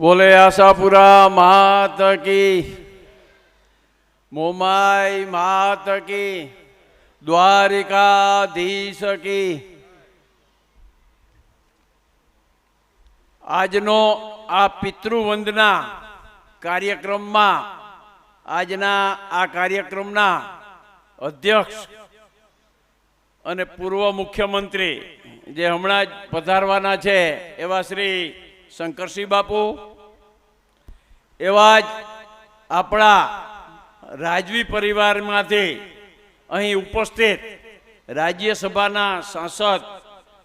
બોલે આશાપુરા માત કી મોમાઈ માત કી, દ્વારિકાધીશ કી. આજનો આ પિતૃવંદના કાર્યક્રમમાં, આજના આ કાર્યક્રમના અધ્યક્ષ અને પૂર્વ મુખ્યમંત્રી જે હમણાં જ પધારવાના છે એવા શ્રી શંકરસિંહ બાપુ, એવા જ આપણા રાજવી પરિવારમાંથી અહીં ઉપસ્થિત રાજ્યસભાના સાંસદ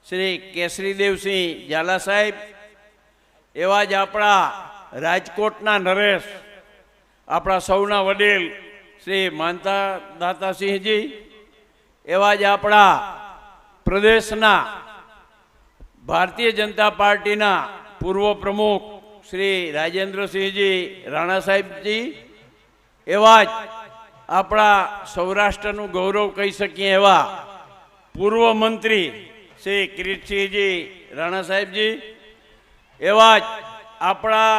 શ્રી કેસરીદેવસિંહ ઝાલા સાહેબ, એવા જ આપણા રાજકોટના નરેશ, આપણા સૌના વડીલ શ્રી માનતા દાતાસિંહજી, એવા જ આપણા પ્રદેશના ભારતીય જનતા પાર્ટીના પૂર્વ પ્રમુખ શ્રી રાજેન્દ્રસિંહજી રાણા સાહેબજી, એવા જ આપણા સૌરાષ્ટ્રનું ગૌરવ કહી શકીએ એવા પૂર્વ મંત્રી શ્રી કિરીટસિંહજી રાણા સાહેબજી, એવા જ આપણા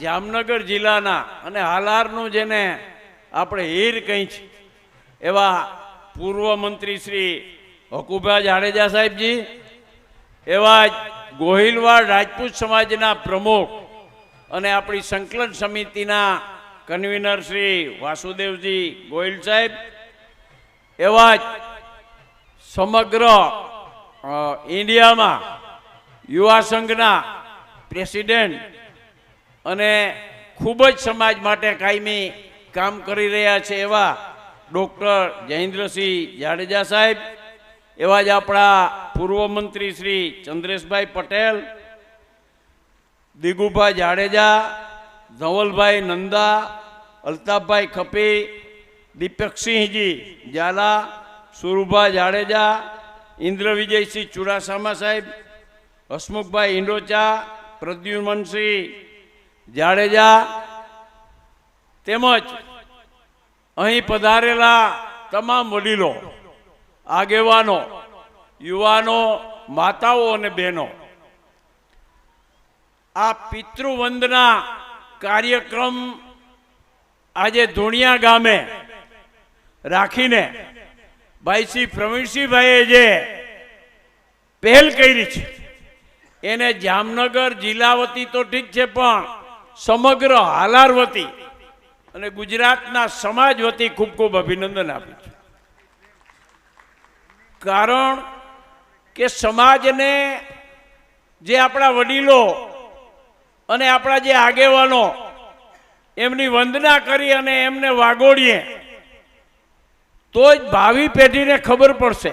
જામનગર જિલ્લાના અને હાલારનું જેને આપણે હીર કહી છે, એવા પૂર્વ મંત્રી શ્રી હકુભા જાડેજા સાહેબજી, એવા જ ગોહિલવાડ રાજપૂત સમાજના પ્રમુખ અને આપણી સંકલન સમિતિના કન્વીનર શ્રી વાસુદેવજી ગોહિલ સાહેબ, એવા જ સમગ્ર ઇન્ડિયામાં યુવા સંઘના પ્રેસિડેન્ટ અને ખૂબ જ સમાજ માટે કાયમી કામ કરી રહ્યા છે એવા ડૉક્ટર જયેન્દ્રસિંહ જાડેજા સાહેબ, એવા જ આપણા પૂર્વ મંત્રી શ્રી ચંદ્રેશભાઈ પટેલ, દિગુભાઈ જાડેજા, ધવલભાઈ નંદા, અલ્તાફભાઈ ખપી, દીપકસિંહજી ઝાલા, સુરુભા જાડેજા ઇન્દ્ર વિજયસિંહ ચુડાસામા સાહેબ, હસમુખભાઈ ઇન્ડોચા પ્રદ્યુમનસિંહ જાડેજા તેમજ અહીં પધારેલા તમામ વડીલો, આગેવાનો યુવાનો, માતાઓ અને બહેનો, આ પિતૃવંદના કાર્યક્રમ આજે ધોણિયા ગામે રાખીને ભાઈ શ્રી પ્રવીણસિંહભાઈએ જે પહેલ કરી છે, એને જામનગર જિલ્લા વતી તો ઠીક છે, પણ સમગ્ર હાલાર વતી અને ગુજરાતના સમાજ વતી ખૂબ ખૂબ અભિનંદન આપું છું. કારણ કે સમાજને જે આપણા વડીલો અને આપણા જે આગેવાનો એમની વંદના કરી અને એમને વાગોડીએ તો જ ભાવિ પેઢીને ખબર પડશે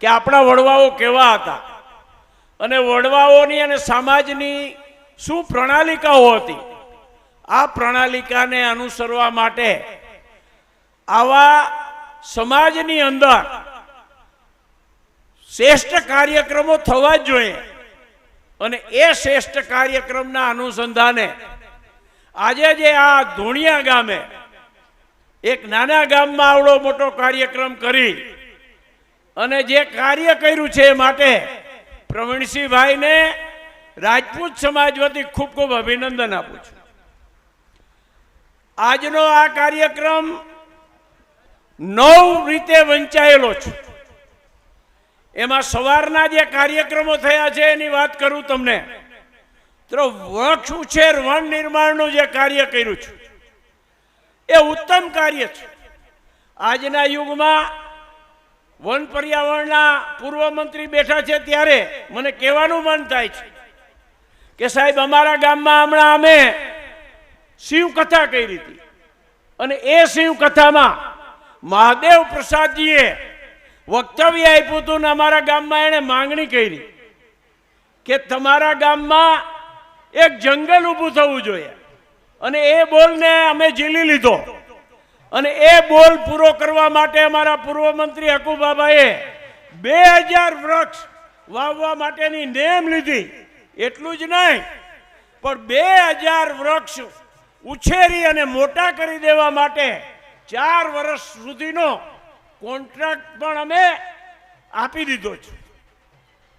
કે આપણા વડવાઓ કેવા હતા. અને વડવાઓની અને સમાજની શું પ્રણાલિકાઓ હતી? આ પ્રણાલિકાને અનુસરવા માટે આવા સમાજની અંદર શ્રેષ્ઠ કાર્યક્રમો થવા જ જોઈએ. અને એ શ્રેષ્ઠ કાર્યક્રમના અનુસંધાને આજે જે આ ધોણિયા ગામે એક નાના ગામમાં આવડો મોટો કાર્યક્રમ કરી અને જે કાર્ય કર્યું છે એ માટે પ્રવીણસિંહભાઈને રાજપૂત સમાજ વતી ખૂબ ખૂબ અભિનંદન આપું છું. આજનો આ કાર્યક્રમ નવ રીતે વંચાયેલો છે. એમાં સવારના જે કાર્યક્રમો થયા છે, એની વાત કરું તમને. તો વૃક્ષ ઉછેર, વન નિર્માણનું જે કાર્ય કર્યું છે, એ ઉત્તમ કાર્ય છે. આજના યુગમાં વન પર્યાવરણના પૂર્વ મંત્રી બેઠા છે ત્યારે મને કહેવાનું મન થાય છે કે સાહેબ, અમારા ગામમાં હમણાં અમે શિવકથા કરી હતી. અને એ શિવકથામાં મહાદેવ પ્રસાદજીએ વક્તવ્ય આપ્યું હતું ને અમારા ગામમાં એણે માંગણી કરી કે તમારા ગામમાં એક જંગલ ઊભું થવું જોઈએ. અને એ બોલને અમે ઝીલી લીધો. અને એ બોલ પૂરો કરવા માટે અમારા પૂર્વ મંત્રી હકુબાબાએ બે હજાર વૃક્ષ વાવવા માટેની નેમ લીધી. એટલું જ નહીં, પણ બે હજાર વૃક્ષ ઉછેરી અને મોટા કરી દેવા માટે ચાર વર્ષ સુધીનો કોન્ટ્રાક્ટ પણ અમે આપી દીધો છે.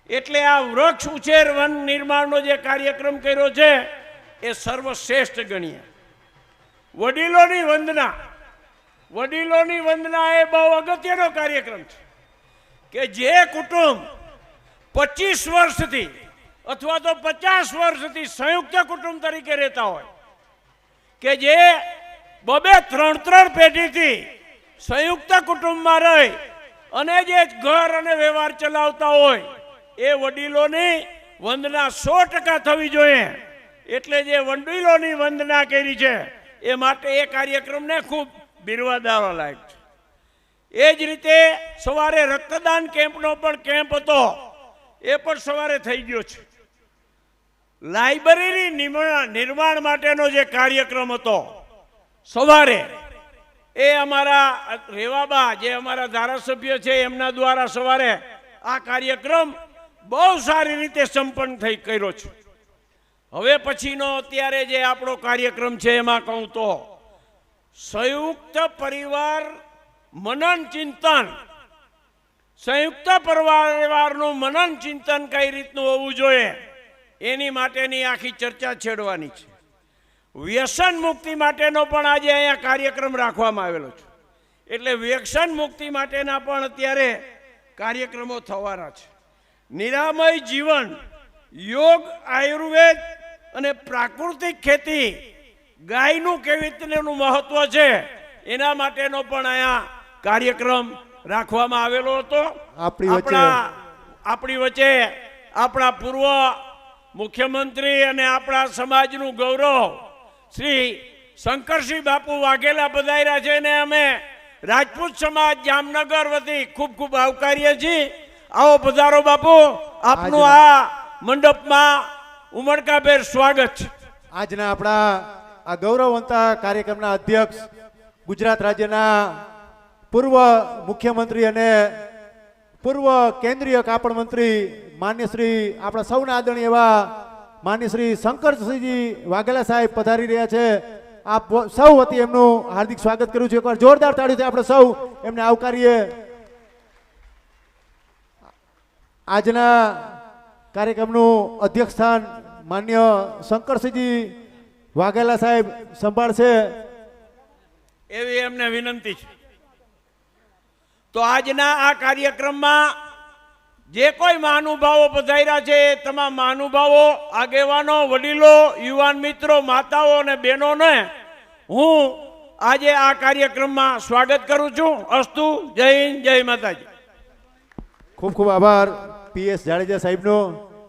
એટલે આ વૃક્ષ ઉછેર વન નિર્માણનો જે કાર્યક્રમ કર્યો છે, એ સર્વશ્રેષ્ઠ ગણીએ. વડીલોની વંદના વડીલોની વંદના એ બહુ અગત્યનો કાર્યક્રમ છે કે જે કુટુંબ પચીસ વર્ષથી અથવા તો પચાસ વર્ષથી સંયુક્ત કુટુંબ તરીકે રહેતા હોય, કે જે બબે ત્રણ ત્રણ પેઢીથી સંયુક્ત કુટુંબમાં રહી અને જે ઘર અને વ્યવહાર ચલાવતા હોય, એ વડીલોની વંદના સો ટકા થવી જોઈએ. એટલે જે વડીલોની વંદના કરી છે, એ માટે એ કાર્યક્રમને ખૂબ બિરવાદાવા લાયક છે. એ જ રીતે સવારે રક્તદાન કેમ્પનો પણ કેમ્પ હતો, એ પણ સવારે થઈ ગયો છે. લાઇબ્રેરી નિર્માણ માટેનો જે કાર્યક્રમ હતો, સવારે એ અમારા રેવાબા જે અમારા ધારાસભ્ય છે, એમના દ્વારા સવારે આ કાર્યક્રમ બહુ સારી રીતે સંપન્ન થઈ કર્યો છે. હવે પછીનો અત્યારે જે આપણો કાર્યક્રમ છે, એમાં કહું તો, સંયુક્ત પરિવાર મનન ચિંતન. સંયુક્ત પરિવારનું મનન ચિંતન કઈ રીતનું હોવું જોઈએ, એની માટેની આખી ચર્ચા છેડવાની છે. વ્યસન મુક્તિ માટેનો પણ આજે અહીંયા કાર્યક્રમ રાખવામાં આવેલો છે. એટલે વ્યસન મુક્તિ માટેના પણ અત્યારે કાર્યક્રમો થવાના છે. નિરામય જીવન યોગ આયુર્વેદ અને પ્રાકૃતિક ખેતી ગાયનું કેવી રીતનું મહત્વ છે એના માટેનો પણ અહીંયા કાર્યક્રમ રાખવામાં આવેલો હતો. આપણી વચ્ચે- આપણા આપણી વચ્ચે આપણા પૂર્વ મુખ્યમંત્રી અને આપણા સમાજનું ગૌરવ શ્રી શંકરસિંહ બાપુ વાઘેલા પધાર્યા છે ને અમે રાજપૂત સમાજ જામનગર વતી ખૂબ ખૂબ આવકારીએ છીએ. આવો પધારો બાપુ. આપનું આ મંડપમાં ઉમળકાભેર સ્વાગત છે. આજના આપણા આ ગૌરવવંતા કાર્યક્રમના અધ્યક્ષ ગુજરાત રાજ્યના પૂર્વ મુખ્યમંત્રી અને પૂર્વ કેન્દ્રીય કાપડ મંત્રી માન્ય શ્રી આપણા સૌના આદરણીય એવા માન્ય શ્રી શંકરસિંહજી વાઘેલા સાહેબ પધારી રહ્યા છે. આપ સૌ વતી એમનું હાર્દિક સ્વાગત કરું છું. એકવાર જોરદાર તાળીથી આપણે સૌ એમને આવકારીએ. આજના કાર્યક્રમનું અધ્યક્ષ સ્થાન માન્ય શંકરસિંહજી વાઘેલા સાહેબ સંભાળશે. એવી એમને વિનંતી છે. તો આજના આ કાર્યક્રમમાં જે કોઈ મહાનુભાવો પધાર્યા છે એ તમામ મહાનુભાવો, આગેવાનો, વડીલો, યુવાન મિત્રો, માતાઓ અને બહેનોને હું આજે આ કાર્યક્રમમાં સ્વાગત કરું છું. અસ્તુ, જય હિન્દ, જય માતાજી. ખૂબ ખૂબ આભાર પીએસ જાડેજા સાહેબનો.